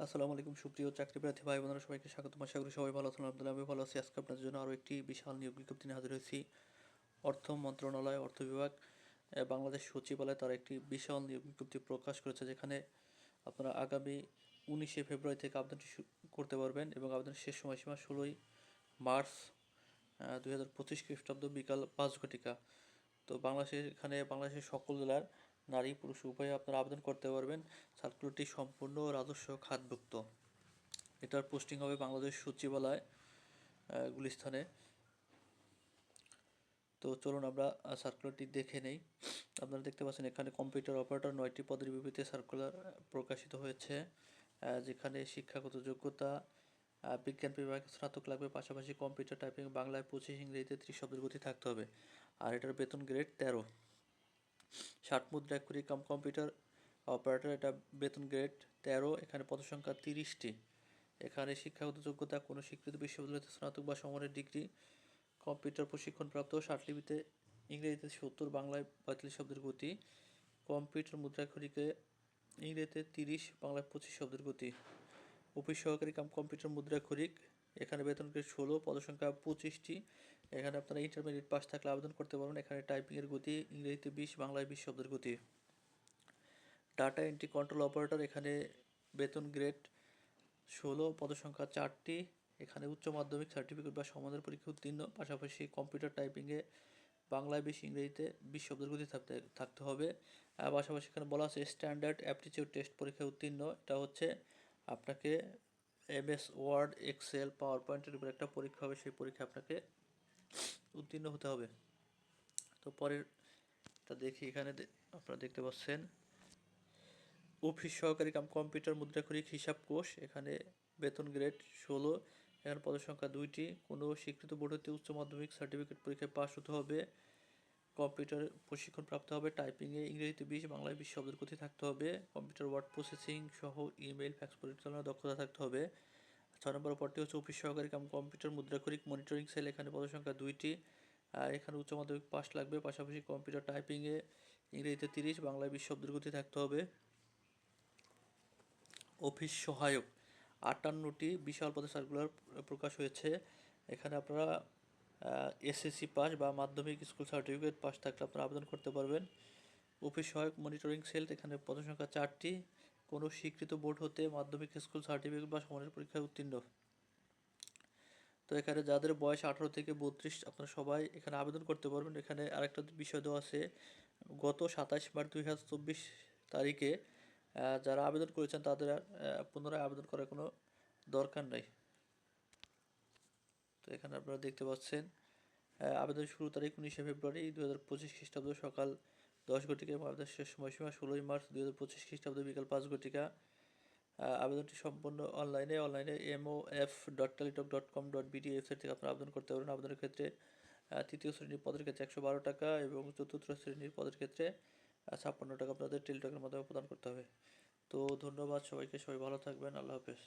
আসসালামু আলাইকুম, সুপ্রিয় চাকরি প্রার্থী ভাই বোনেরা, সবাইকে স্বাগত। আশা করি সবাই ভালো আছেন, আলহামদুলিল্লাহ আমি ভালো আছি। আজকে আপনাদের জন্য আরও একটি বিশাল নিয়োগ বিজ্ঞপ্তি নিয়ে হাজির হয়েছি। অর্থ মন্ত্রণালয়, অর্থ বিভাগ বাংলাদেশ সচিবালয় তারা একটি বিশাল নিয়োগ বিজ্ঞপ্তি প্রকাশ করেছে, যেখানে আপনারা আগামী উনিশে ফেব্রুয়ারি থেকে আবেদনটি করতে পারবেন এবং আবেদনের শেষ সময়সীমা ষোলোই মার্চ দুই হাজার পঁচিশ খ্রিস্টাব্দ বিকাল পাঁচ ঘটিকা। তো বাংলাদেশের এখানে, বাংলাদেশের সকল জেলার নারী পুরুষ উভয়ে আপনারা আবেদন করতে পারবেন। সার্কুলারটি সম্পূর্ণ রাজস্ব খাতভুক্ত। এটার পোস্টিং হবে বাংলাদেশ সচিবালয় আহ, গুলিস্তানে। তো চলুন আমরা সার্কুলারটি দেখে নেই। আপনারা দেখতে পাচ্ছেন এখানে কম্পিউটার অপারেটর নয়টি পদের বিবৃতি সার্কুলার প্রকাশিত হয়েছে যেখানে শিক্ষাগত যোগ্যতা বিজ্ঞান বিভাগে স্নাতক লাগবে পাশাপাশি কম্পিউটার টাইপিং বাংলায় পঁচিশ ইংরেজিতে ত্রিশ শব্দের গতি থাকতে হবে। আর এটার বেতন গ্রেড তেরো। ষাট মুদ্রা কুড়ি কাম কম্পিউটার অপারেটর এটা বেতন গ্রেড তেরো, এখানে পদসংখ্যা তিরিশটি। এখানে শিক্ষাগত যোগ্যতা কোনো স্বীকৃত বিশ্ববিদ্যালয়তে স্নাতক বা সমানের ডিগ্রি কম্পিউটার প্রশিক্ষণপ্রাপ্ত ষাটলিপিতে ইংরেজিতে সত্তর, বাংলায় পঁয়তাল্লিশ শব্দের গতি কম্পিউটার মুদ্রাক্ষরিকে ইংরেজিতে তিরিশ, বাংলায় পঁচিশ শব্দের গতি। অফিস সহকারী কাম কম্পিউটার মুদ্রাক্ষরিক, এখানে বেতন গ্রেড ষোলো পদসংখ্যা পঁচিশটি। এখানে আপনারা ইন্টারমিডিয়েট পাস থাকলে আবেদন করতে পারবেন। এখানে টাইপিংয়ের গতি, ইংরেজিতে বিশ, বাংলায় বিশ শব্দের গতি। ডাটা এন্ট্রি কন্ট্রোল অপারেটর এখানে বেতন গ্রেড ষোলো, পদসংখ্যা চারটি। এখানে উচ্চ মাধ্যমিক সার্টিফিকেট বা সমাধান পরীক্ষা উত্তীর্ণ। পাশাপাশি কম্পিউটার টাইপিংয়ে বাংলায় বেশি, ইংরেজিতে বিশ শব্দের গতি থাকতে থাকতে হবে। আর পাশাপাশি এখানে বলা আছে স্ট্যান্ডার্ড অ্যাপটিচিউড টেস্ট পরীক্ষায় উত্তীর্ণ। এটা হচ্ছে আপনাকে এমএস ওয়ার্ড এক্সেল পাওয়ার পয়েন্টের উপর একটা পরীক্ষা হবে। সেই পরীক্ষা আপনাকে উত্তীর্ণ হতে হবে। তো পরেরটা দেখি এখানে আপনারা দেখতে পাচ্ছেন। অফিস সহকারী কাম কম্পিউটার মুদ্রাক্ষরিক হিসাব কোষ, এখানে বেতন গ্রেড ষোলো, এখানে পদসংখ্যা দুইটি। কোনো স্বীকৃত বোর্ড হতে উচ্চ মাধ্যমিক সার্টিফিকেট পরীক্ষায় পাস হতে হবে। কম্পিউটার প্রশিক্ষণ প্রাপ্ত হবে, টাইপিংয়ে ইংরেজিতে বিশ, বাংলায় বিশ শব্দের থাকতে হবে। কম্পিউটার ওয়ার্ড প্রসেসিং সহ ইমেল ফ্যাক্স পরিচালনার দক্ষতা থাকতে হবে। ছয় নম্বর পরটি হচ্ছে অফিস সহকারী কাম কম্পিউটার মুদ্রাক্ষরিক মনিটরিং সেল। এখানে পদসংখ্যা দুইটি। আর এখানে উচ্চ মাধ্যমিক পাস লাগবে, পাশাপাশি কম্পিউটার টাইপিংয়ে ইংরেজিতে তিরিশ, বাংলায় বিশ শব্দের থাকতে হবে। অফিস সহায়ক, আটান্নটি বিশাল পদে সার্কুলার প্রকাশ হয়েছে। এখানে আপনারা এসএসসি পাস বা মাধ্যমিক স্কুল সার্টিফিকেট পাস থাকলে আপনারা আবেদন করতে পারবেন। অফিস সহায়ক মনিটরিং সেল, এখানে পদসংখ্যা চারটি। কোনো স্বীকৃত বোর্ড হতে মাধ্যমিক স্কুল সার্টিফিকেট বা সমানের পরীক্ষায় উত্তীর্ণ। তো এখানে যাদের বয়স আঠারো থেকে বত্রিশ, আপনারা সবাই এখানে আবেদন করতে পারবেন। এখানে আরেকটা বিষয় দেওয়া আছে। গত সাতাশ মার্চ দুই হাজার চব্বিশ তারিখে যারা আবেদন করেছেন তাদের আর পুনরায় আবেদন করার কোনো দরকার নেই। তো এখানে আপনারা দেখতে পাচ্ছেন আবেদন শুরু তারিখ উনিশে ফেব্রুয়ারি দুই হাজার পঁচিশ খ্রিস্টাব্দ সকাল দশ ঘটিকা এবং আবেদন শেষ সময়সীমা ষোলোই মার্চ দুই হাজার পঁচিশ খ্রিস্টাব্দ বিকাল পাঁচ ঘটিকা। আবেদনটি সম্পূর্ণ অনলাইনে অনলাইনে MO F dot Teletalk dot com dot BD website থেকে আপনারা আবেদন করতে পারেন। আবেদনের ক্ষেত্রে তৃতীয় শ্রেণির পদের ক্ষেত্রে একশো বারো টাকা এবং চতুর্থ শ্রেণির পদের ক্ষেত্রে ছাপ্পান্ন টাকা আপনাদের টেলিটকের মাধ্যমে প্রদান করতে হবে। তো ধন্যবাদ সবাইকে, সবাই ভালো থাকবেন। আল্লাহ হাফেজ।